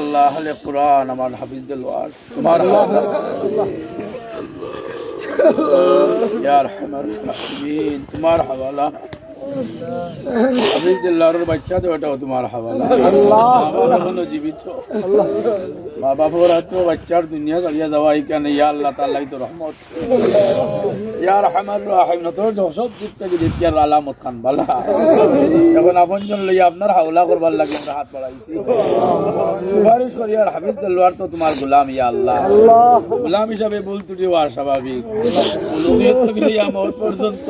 আল্লাহ আহলে কোরআন আমার হাফিজুল ওয়ার তোমার ইয়া তোমার হাওয়ালা। হাফিজদের লারের বাচ্চা তো ওটাও তোমার হাওয়ালা বাবা এখনও জীবিত। মা বাবার তো বাচ্চার দুনিয়া চালিয়ে যাওয়া এখানে ইয়া আল্লাহ তাল্লাই তো রহমত। ইয়া রহমান রাহিম না তোর সব দিক থেকে আলামত খান বালা। এখন আপন জন লইয়া আপনার হাওলা করবার লাগে আমরা হাত বাড়াইছি। সুপারিশ করি আর হাফিজ দেলোয়ার তো তোমার গোলাম ইয়া আল্লাহ। গোলাম হিসাবে বল তুটি হওয়া স্বাভাবিক। পর্যন্ত।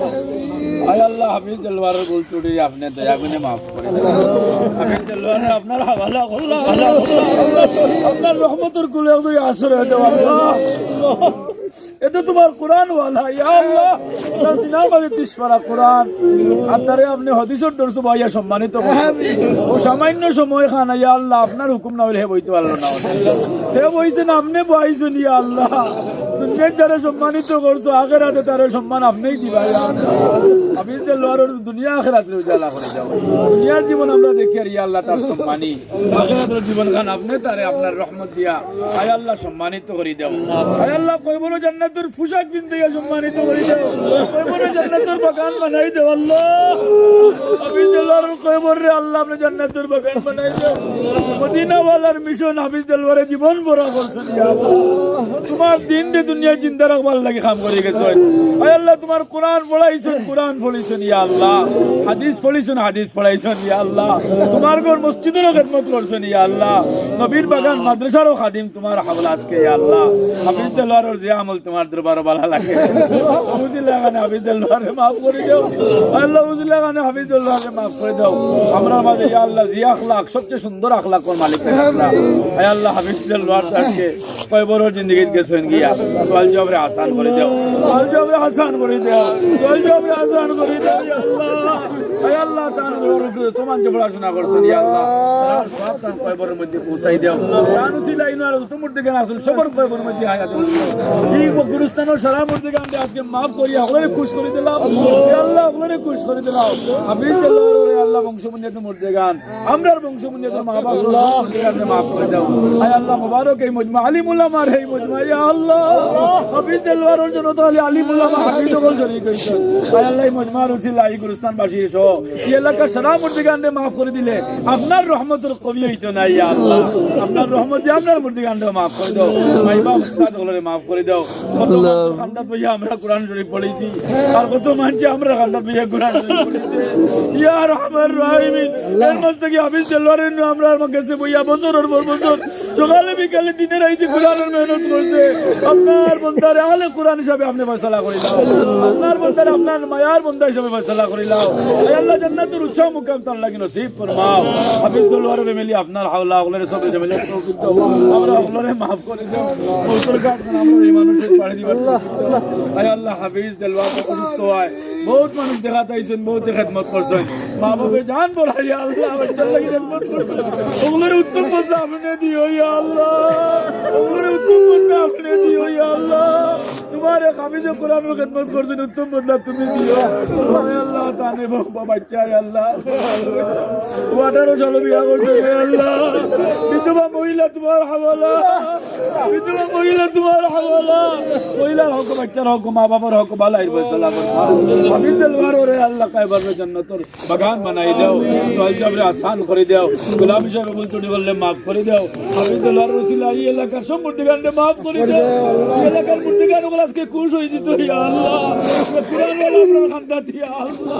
আপনি আপনি হদিসর দর্শ ভাইয়া সম্মানিত। ও সামান্য সময় খানা, ইয়া আল্লাহ, আপনার হুকুম না হলে হে বইতে পারল না। হে বইছেন, আপনি বইছেন, ইয়া আল্লাহ। দুনিয়ার যারা সম্মানিত করছ, আগের হাতে তার সম্মান আপনিই আমি যে দুনিয়া আখেরাতের উজালা করে যাও দুনিয়ার জীবন আমরা দেখি আর ইয়া আল্লাহ তার আখেরাতের জীবন খান আপনি তারে আপনার রহমত দিয়া আয় আল্লাহ সম্মানিত করে দাও। আয় আল্লাহ বড় জান্নাতের পোশাক সম্মানিত করে দাও। বড় জান্নাতের বাগান বানাই দাও আল্লাহ। আমি বড় রে আল্লাহ আপনি জান্নাতের বাগান বানাই দাও। মদিনা ওয়ালার মিশন হাফিজ দেলওয়ারে জীবন করছেন ইয়া তোমার দিন দে দুনিয়া জিন্দা রাখবার লাগে কাম করে গেছেন আয় আল্লাহ, তোমার কোরআন পড়াইছেন কোরআন পড়াইছেন, ইয়া আল্লাহ। হাদিস পড়াইছেন হাদিস পড়াইছেন, ইয়া আল্লাহ। তোমার ঘর মসজিদেরও খেদমত করছেন, ইয়া আল্লাহ। নবীর বাগান, মাদ্রাসারও খাদিম তোমার হাওলা আজকে, ইয়া আল্লাহ। হাফিজ দেলওয়ারের যে আমল তোমার দরবারে ভালো লাগে। বুঝি লাগানে হাফিজ দেলওয়ারে মাফ করে দাও। আল্লাহ বুঝি লাগানে হাফিজ দেলওয়ারে মাফ করে দাও। আমরা মাঝে, ইয়া আল্লাহ, জি আখলাক, সবচেয়ে সুন্দর আখলাক মালিক আয় আল্লাহ হাফিজ দেলওয়ার তাকে কয় বড় জিন্দগি গেছেন গিয়া। সওয়াল জবাবে আসান করে দাও। সওয়াল জবাবে আসান করে দাও। জবাবে আসান করে দাও আল্লাহ। আল্লাহ আল্লাহ সব আমি মজমা আলিম উলামার এই মজমা আল্লাহ। হাফিজ দেলওয়ারের জন্য তো আলিম হাফিজ ওগুলো শরীক হইছে আয় আল্লাহ, এই মজমার উসিলা এই বাসী সহ এই এলাকার সারা মধ্যে গান মাফ করে দিলে আপনার রহমতের কবি হইতো না ইয়া আল্লাহ। আপনার রহমত দিয়ে আপনার মধ্যে গান মাফ করে দাও। মাইবা উস্তাদ ওগুলোরে মাফ করে দাও। কত বইয়া আমরা কোরআন শরীফ পড়েছি আর কত মানছি আমরা খান্ডা বইয়া কোরআন শরীফ পড়েছি। ইয়া রহমান রাহিমিন এর মধ্যে কি হাফিজ দেলওয়ারের নু আমরা আমার কাছে বইয়া বছরের পর বছর সকালে বিকালে দিনে রাইতে কোরআনের মেহনত করছে। আপনার বন্দারে আলে কোরআন হিসাবে আপনি ফয়সালা করে দাও। আপনার বন্দারে আপনার মায়ার বন্দা হিসাবে ফয়সালা করে দাও। আল্লাহ জান্নাতের উচ্চ মুকাম তার লাগি নসিব ফরমাও। হাফিজ দেলওয়ারের মিলি আপনার হাওলা ওগুলোরে সব মিলে তৌফিক আমরা ওগুলোরে মাফ করে দাও। উত্তর কাট আমরা এই মানুষের পাড়ি তৌফিক আয় আল্লাহ হাফিজ, দেলওয়ার অসুস্থ হয়। বহুত মানুষ দেখা তাইছেন বহুত খেদমত করছেন। মা বাবা জান বড়াই আল্লাহ বাচ্চার লাগি খেদমত করছেন। ওগুলোর উত্তম বদলা আপনি দিও ইয়া আল্লাহ। ওগুলোর উত্তম বদলা আপনি দিও ইয়া আল্লাহ। তোমার হাফিজে কোরআনের খেদমত করছেন, উত্তম বদলা তুমি দিও। আয় আল্লাহ বাবা আয় আল্লাহ। আঠারো সালে বিয়া করছে আল্লাহ। বিধবা মহিলা তোমার হাওয়ালা। বিধবা মহিলা তোমার হাওয়ালা। মহিলার হক, বাচ্চার হক, মা বাবার হক, বালাই ফয়সালা হাফিজ দেলওয়ার ওরে আল্লাহ কায়বার জান্নাতের বাগান বানাই দাও। সোহাল জাবরে আসান করে দাও। গোলাম হিসাবে বলতুনি বললে মাফ করে দাও। হাফিজ দেলওয়ার রসিলা এই এলাকার সব মূর্তিগানকে মাফ করে দাও। এই এলাকার মূর্তিগান ওগুলো আজকে খুশ হয়ে যেত আল্লাহ। কোরআন ওয়ালা আপনার খান্দাত আল্লাহ।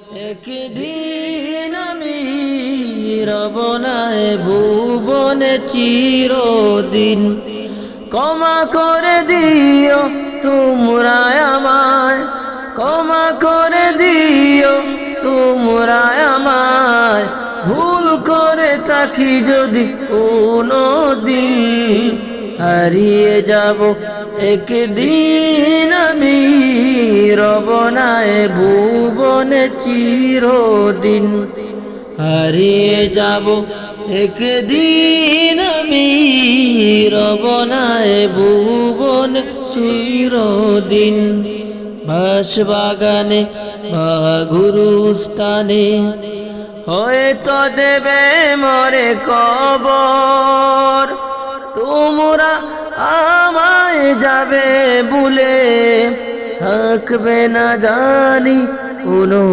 একদিন আমি রবনায় ভুবনে চিরদিন। ক্ষমা করে দিও তোমরা আমায়। ক্ষমা করে দিও তোমরা আমায়। ভুল করে থাকি যদি কোনো দিন হারিয়ে যাব। একদিন আমি রবনায় ভুবনে চিরদিন হারিয়ে যাব। একদিন আমি রবনায় ভুবন চিরদিন বাস বাগানে গুরুস্থানে হয়তো দেবে মরে কবর। তোমরা আমায় যাবে বলে থাকবে না জানি কোনো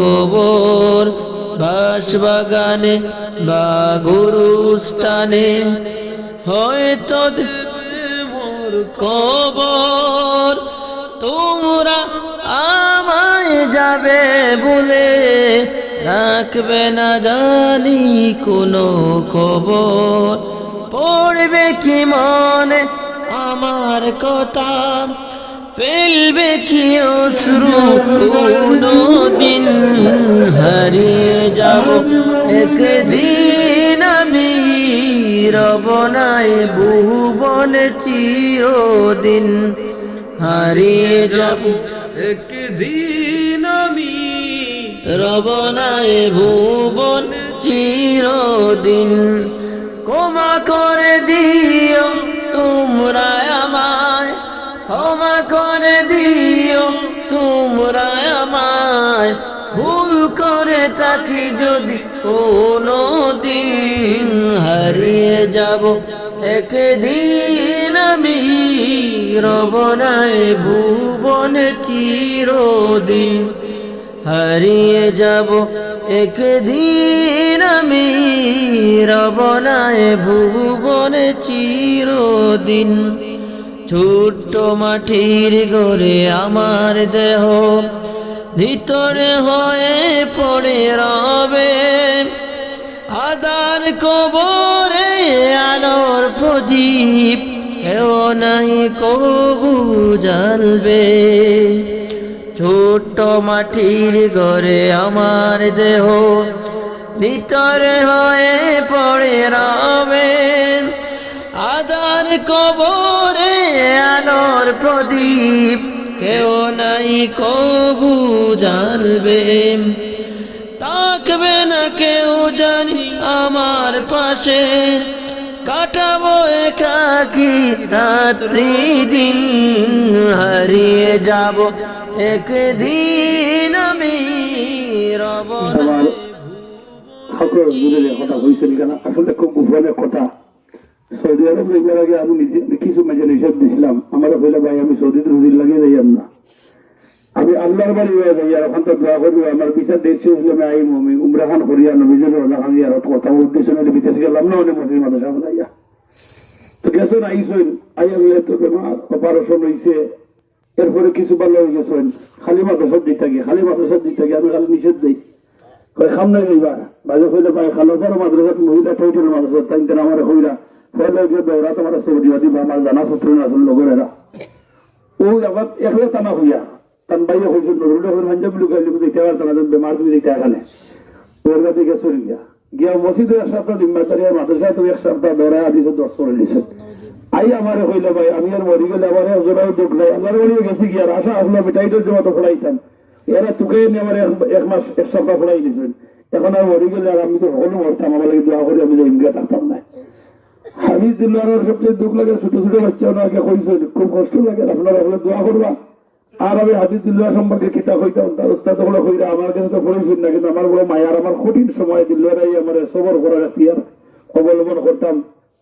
কবর বাস বাগানে বা গুরুস্থানে। হয়তো কবর তোমরা আমায় যাবে বলে রাখবে না জানি কোনো খবর পড়বে কি মনে? আমার কথা ফেলবে কি অশ্রু? কোনো দিন হারিয়ে যাব? একদিন আমি রবনায় ভুবনে চিরদিন হারিয়ে যাব। একদিন আমি রবনায় ভুবন চিরদিন ক্ষমা করে দিও, তোমরা আমায়। ক্ষমা করে দিও, তোমরা আমায়। ভুল করে থাকি যদি কোনো দিন হারিয়ে যাব। একদিন আমি রবনায় ভুবনে চিরদিন হারিয়ে যাব একদিন আমি রবনায় ভুবনে চিরদিন। ছোট্ট মাটির গড়ে আমার দেহ, ভিতরে হয়ে পড়ে রবে। আদার কবরে আলোর প্রদীপ কেউ নাই কবু জ্বালবে ছোট্ট মাটির ঘরে আমার দেহ ভিতরে হয়ে পড়ে রবে আদার কবরে আলোর প্রদীপ। কেউ নাই কবু জানবে থাকবে না কেউ জানি আমার পাশে। কাটাবো একাকি রাত্রি দিন হারিয়ে যাব একদিন আমি আমার সকল দূরের কথা হয়েছিল কেন? আসলে খুব গোপনের কথা। সৌদি আরব যাওয়ার আগে আমি নিজে কিছু মেজে নিষেধ দিছিলাম। আমার হইলে ভাই, আমি সৌদিতে রুজির লাগিয়ে যাইয়াম না আমি আল্লাহর বাড়ি হয়ে যাই, আর ওখান তো দোয়া করব আমার বিচার শেষ হলে আমি আইম, আমি উমরাখান করিয়া নবীজের রাখান ইয়ার কথা উদ্দেশ্য নিলে বিদেশ গেলাম না, অনেক মুসলিম মাদ্রাসা বানাইয়া তো গেছেন আইসেন আইয়া গেলে তো বেমার, অপারেশন হয়েছে এরপরে কিছু ভালো হয়ে গেছেন খালি মাদ্রাসার দিক থাকি খালি মাদ্রাসার দিক থাকি, আমি খালি নিষেধ দিই। কই খাম নাই যাইবা বাজে কইলে ভাই খালো পর মাদ্রাসাত মহিলা টাইটেল মাদ্রাসা, তাই কেন আমার হইরা ফলে গিয়ে দৌড়া, তোমার সৌদি দিবা আমার জানা সত্র আসল লগরেরা ও আবার একলা টানা হইয়া, তান বাইরে হইছে, নজরুল হইর হাঞ্জা বলি গাইলি দিতে পারত না বেমার তুমি দিতে এখানে ওর কাছে গেছে গিয়া। গিয়া মসজিদে এক সপ্তাহ দিম্বাতারি আর মাদ্রাসায় তুমি এক সপ্তাহ দৌড়ায় আদিছে দশ করে দিছে আই আমারে হইলে ভাই, আমি আর মরি গেলে আমার জোড়াও দুঃখ নাই। আমার বাড়িও গেছি গিয়া আর? আশা আসলো আমি টাইটেল জমা তো ফলাইতাম এরা তোকে নিয়ে আমার এক- মাস, এক সপ্তাহ ফলাই দিয়েছেন এখন আর মরি গেলে আর আমি তো সকলো মরতাম আমার লাগে দোয়া করে, আমি যে ইন্ডিয়া থাকতাম না। হাবিজ দিল্লার সবচেয়ে দুঃখ লাগে, ছোট ছোট বাচ্চা ওনাকে কইছে খুব কষ্ট লাগে, আপনারা হলে দোয়া করবা। আর আমি হাবিজ দিল্লার সম্পর্কে কিতাব হইতাম তার উস্তাদ হলো কইরা, আমার কাছে তো পড়েছেন না, কিন্তু আমার বড় মায়ার, আমার কঠিন সময় দিল্লারাই আমার সবর করার এখতিয়ার অবলম্বন করতাম।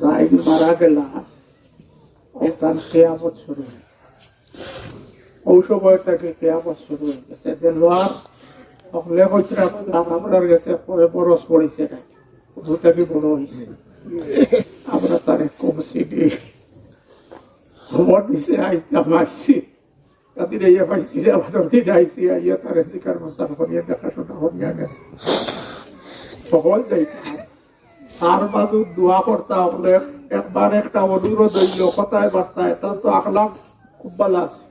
যাইদ মারা গেলা ও তার কিয়ামত শুরু সময় থেকে কিয়ামত শুরু হয়ে গেছে অকলে কইছে আপনার গেছে বরস পড়িছে না থেকে বড় হয়েছে আমরা তারে কম চিনি খবর দিছে আইতাম আইসি তাদের এই পাইছি আমাদের দিন আইসি আইয়া তার শিকার দেখাশোনা করিয়া গেছে। সকল তার বাদু দোয়া করতাম বলে, একবার একটা অনুরোধ হইল কথায় বার্তায়, তার তো আকলাম খুব ভালো আছে।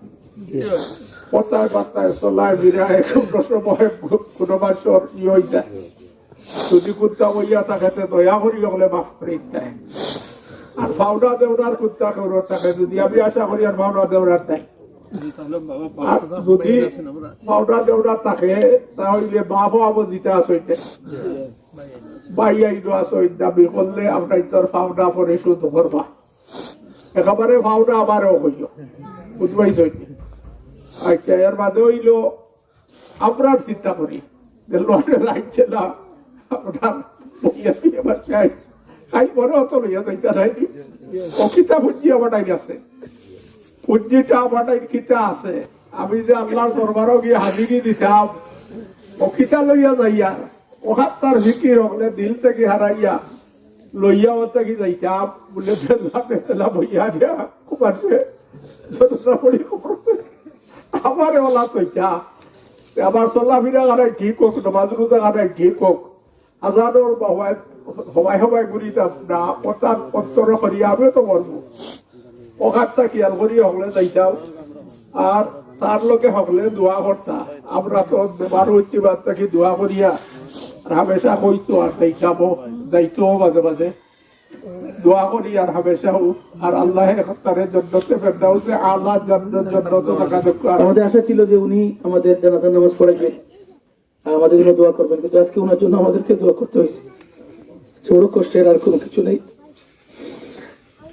কথায় বার্তায় চলায় বিরায় সময় কোনো মানুষের ই হয়ে যায়। যদি কুত্তা হইয়া থাকেতে দয়া করি হলে মাফ করে দেয়। আর ভাওনা দেওরার কুত্তা কেউর থাকে, যদি আমি আশা করি আর ভাওনা দেওরার আর যদি ফাউডা দেওরার থাকে, তাহলে বাপ আবো জিতে আসইতে বাইয়া ইদো আসই দাবি করলে আমরা তোর ফাউডা পরে শুধু করবা। একেবারে ফাউডা আবারও হইল বুঝবাই সইতে আচ্ছা এর বাদে হইল, আপনার চিন্তা করি। যে লাগছে না, আপনার বইয়া দিয়ে খাই বড় অত লইয়া যাইতা নাই ও কিতা বুঝি আমাটাই আছে পুঁজিটা আমাটাই কিতা আছে? আমি যে আল্লাহর দরবারও গিয়ে হাজিরি দিতাম, ও কিতা লইয়া যাইয়া? ওখান তার ফিকির হলে দিল থেকে হারাইয়া লইয়া ও থেকে যাইতাম বলে বেলা বেলা বইয়া দিয়া খুব খবর আমার ওলা তৈতা আবার চলাফিরা গানাই ঠিক হোক নমাজ রোজা গানাই ঠিক হোক হাজারোর হবাই হবাই হবাই ঘুরিতাম না অর্থাৎ অন্তর করিয়া আমিও তো মরবো ওখানটা খেয়াল করি হকলে যাইতাম আর তার লোকে হকলে দোয়া করতা আমরা তো বেমার হচ্ছি বাদ দোয়া করিয়া হামেশা কইতো আর যাইতামও যাইতো মাঝে মাঝে দোয়া করি আর হামেশাও। আর আল্লাহ তারে জন্নতে ফেরদাউসে আল্লাহ জন্নত আমাদের আশা ছিল যে উনি আমাদের জানাজার নামাজ পড়াইবেন আমাদের জন্য দোয়া করবেন, কিন্তু আজকে ওনার জন্য আমাদেরকে দোয়া করতে হয়েছে। বড় কষ্টের আর কোনো কিছু নেই।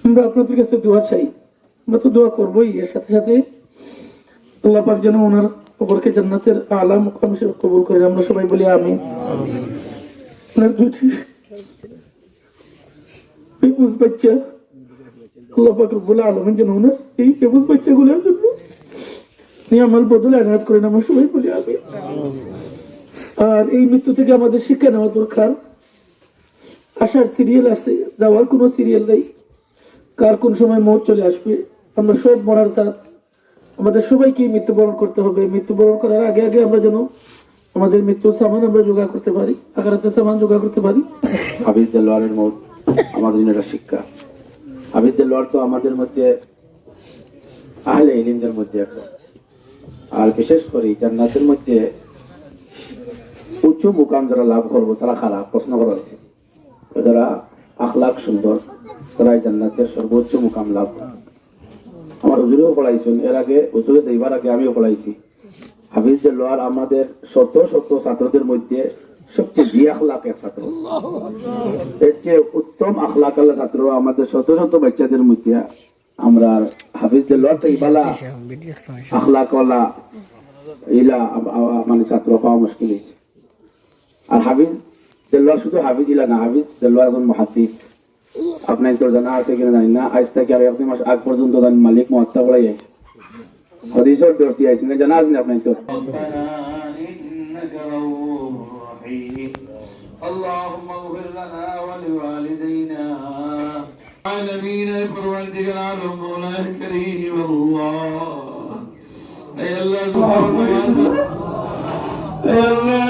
আমরা আপনাদের কাছে দোয়া চাই। আমরা তো দোয়া করবোই, এর সাথে সাথে আল্লাহ যেন ওনার খবরকে জান্নাতের আলা মুকাম হিসেবে কবুল করেন, আমরা সবাই বলি আমি আর এই মৃত্যু থেকে আমাদের শিক্ষা নেওয়া দরকার। আসার সিরিয়াল আছে যাওয়ার কোনো সিরিয়াল নেই। কার কোন সময় মৌত চলে আসবে, আমরা সব মরার সাথ আমাদের সবাইকে মৃত্যুবরণ করতে হবে। মৃত্যুবরণ করার আগে আগে আমরা যেন আমাদের মৃত্যুর সামান আমরা যোগা করতে পারি আকারাতের সামান যোগা করতে পারি। হাবিজ দেলোয়ারের মত আমাদের জন্য একটা শিক্ষা। হাবিজ দেলোয়ার তো আমাদের মধ্যে, আহলে ইলিমদের মধ্যে একজন আর বিশেষ করে জান্নাতের মধ্যে উচ্চ মুকাম যারা লাভ করব, তারা খারাপ প্রশ্ন করা হয়েছে। যারা আখলাখ সুন্দর তারা জান্নাতের সর্বোচ্চ মুকাম লাভ করে। আমার হুজুরেও পড়াইছেন এর আগে হুজুরে এইবার আগে আমিও পড়াইছি হাফিজ দেলোয়ার আমাদের শত শত ছাত্রদের মধ্যে সবচেয়ে জি আখলাকের ছাত্র। এর চেয়ে উত্তম আখলাক আল্লাহ ছাত্র আমাদের শত শত বাচ্চাদের মধ্যে আমরা হাফিজ দেলোয়ার থেকে বালা আখলাক ওয়ালা ইলা মানে ছাত্র পাওয়া মুশকিল হয়েছে। আর হাফিজ দেলোয়ার শুধু হাফিজ ইলা না, হাফিজ দেলোয়ার একজন মহাদিস। আপনার তো জানা আছে কিনা জানি না। আজ থেকে আর এক দুই মাস আগ পর্যন্ত তার মালিক মহাত্মা পড়াই আছে। হদিসর দর্শি আছে না জানা আছে না আপনার তো اللهم اغفر لنا ولوالدينا عالمين پروردگار مولا کریم اللہ اے اللہ اے اللہ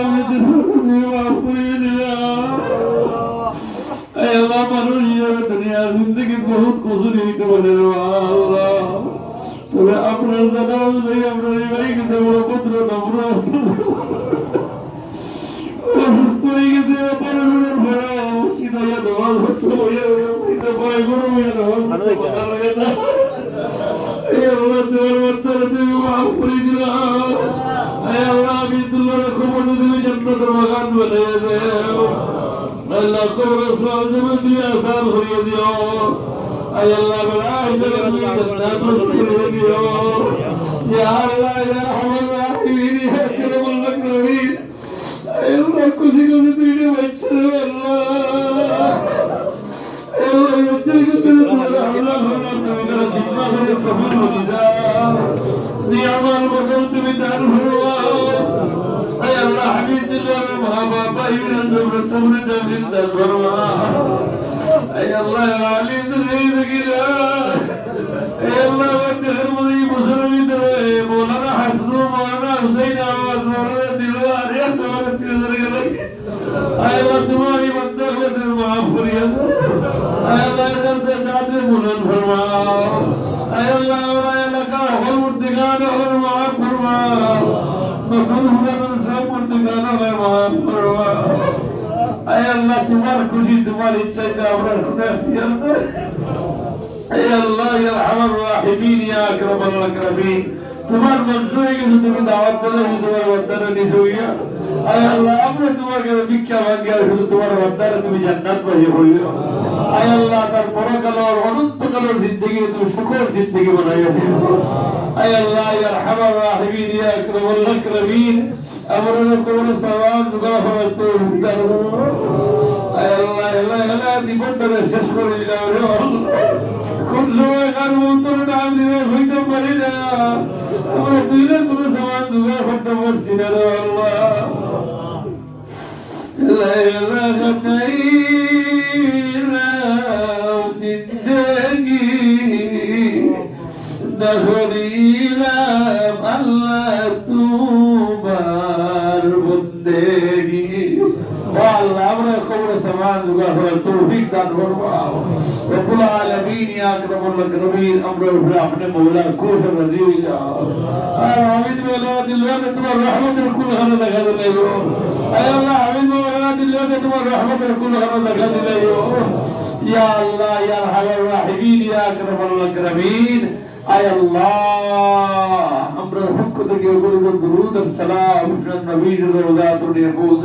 দুনিয়া জিন্দগি বহুত দিতে বলে আল্লাহ। তবে আপনার জানা অনুযায়ী আপনার এই বাড়িকে বড় পুত্র নম্র অসুস্থ হয়ে গেছে পরমের ভরা উচিত হইয়া দেওয়া হতো হইয়া ভয় গরম হইয়া দেওয়া এই আল্লাহ তোমার বর্তারে তুমি মাফ করে দিলাম আল্লাহ আমি খবর তুমি জান্নাতের বাগান বানিয়ে দেও আল্লাহ কবর সব তুমি তুমি আসান হইয়া দিও ay Allah bala idara জান্নাত করে দিও ইয়া আল্লাহ ইয়া রহমান রাহিম ইয়া কারীমুল মাকরুমিন আল্লাহ খুশি খুশি তুই বাচ্চা আল্লাহ আল্লাহ আল্লাহ আল্লাহ বদল তুমি দান ফরমাও نتن هدى من سامر دكان الله معاف فرما আল্লাহ, তোমার খুশি, তোমার ইচ্ছাটা আমরা খুদা ইখতিয়ার করে আল্লাহ ইয়া আরহামার রাহিমিন, ইয়া আকরামাল আকরামিন। তোমার মঞ্চ হয়ে গেছে জিন্দগি, তুমি রাহিমিন আমরা কোন সওয়াল দুগা হওয়া তো দান আয় আল্লাহ আল্লাহ আল্লাহ জীবনটা শেষ করে দিলাম রে আল্লাহ কোন সময় কার মন্ত্র ডাক দিবে হইতে পারি না আমরা তুই না কোনো সমাজ জোগাড় করতে পারছি না রে আল্লাহ لا إله إلا زندگی نخریلم اللہ تو بار দেগি আল্লাহ, আমরা কবরে সামান জোগাড় করার তৌফিক দান করব। রব্বুল আলামিন, ইয়া আকরামুল আকরামিন, আমরা উপরে আপনি মওলা খুশ রাজি হয়ে যাও আর আমিন মওলা দিলওয়ানে তোমার রহমতের কুল হারে দেখা দিলেও আয় আল্লাহ আমিন মওলা দিলওয়ানে তোমার রহমতের কুল হারে দেখা দিলেও ইয়া আল্লাহ, ইয়া আরহামার আল্লাহ আমরা পক্ষ থেকে দরুদ আর সালাম নবীর রওজাতুল ইয়াকুজ